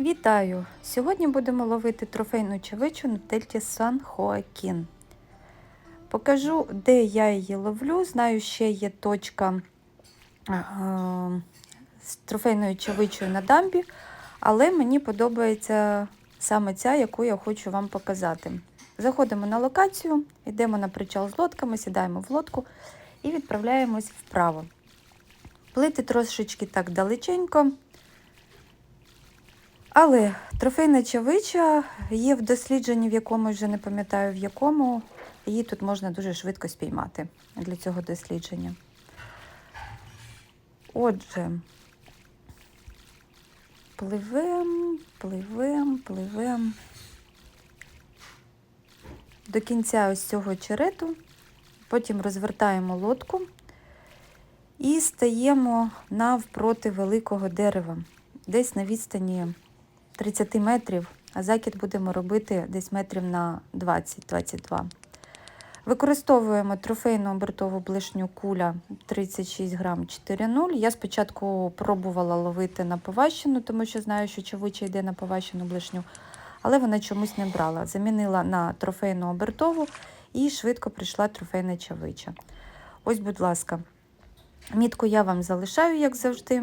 Вітаю! Сьогодні будемо ловити трофейну чавичу на дельті Сан Хоакін. Покажу, де я її ловлю. Знаю, ще є точка е, з трофейною чавичою на дамбі, але мені подобається саме ця, яку я хочу вам показати. Заходимо на локацію, йдемо на причал з лодками, сідаємо в лодку і відправляємось вправо. Плити трошечки так далеченько. Але трофейна чавича є в дослідженні, в якому вже не пам'ятаю в якому. Її тут можна дуже швидко спіймати для цього дослідження. Отже, пливем, пливем, пливем. До кінця ось цього черету, потім розвертаємо лодку і стаємо навпроти великого дерева, десь на відстані 30 метрів, а закид будемо робити десь метрів на 20-22. Використовуємо трофейну обертову блишню куля 36 грам 4,0. Я спочатку пробувала ловити на поващену, тому що знаю, що чавича йде на поващену блишню, але вона чомусь не брала. Замінила на трофейну обертову і швидко прийшла трофейна чавича. Ось, будь ласка, мітку я вам залишаю, як завжди.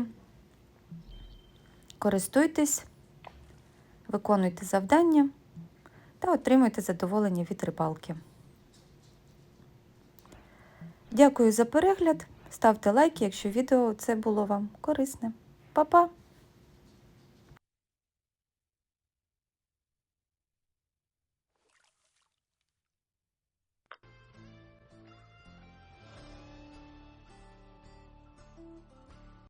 Користуйтесь виконуйте завдання та отримуйте задоволення від рибалки. Дякую за перегляд. Ставте лайки, якщо відео це було вам корисне. Па-па!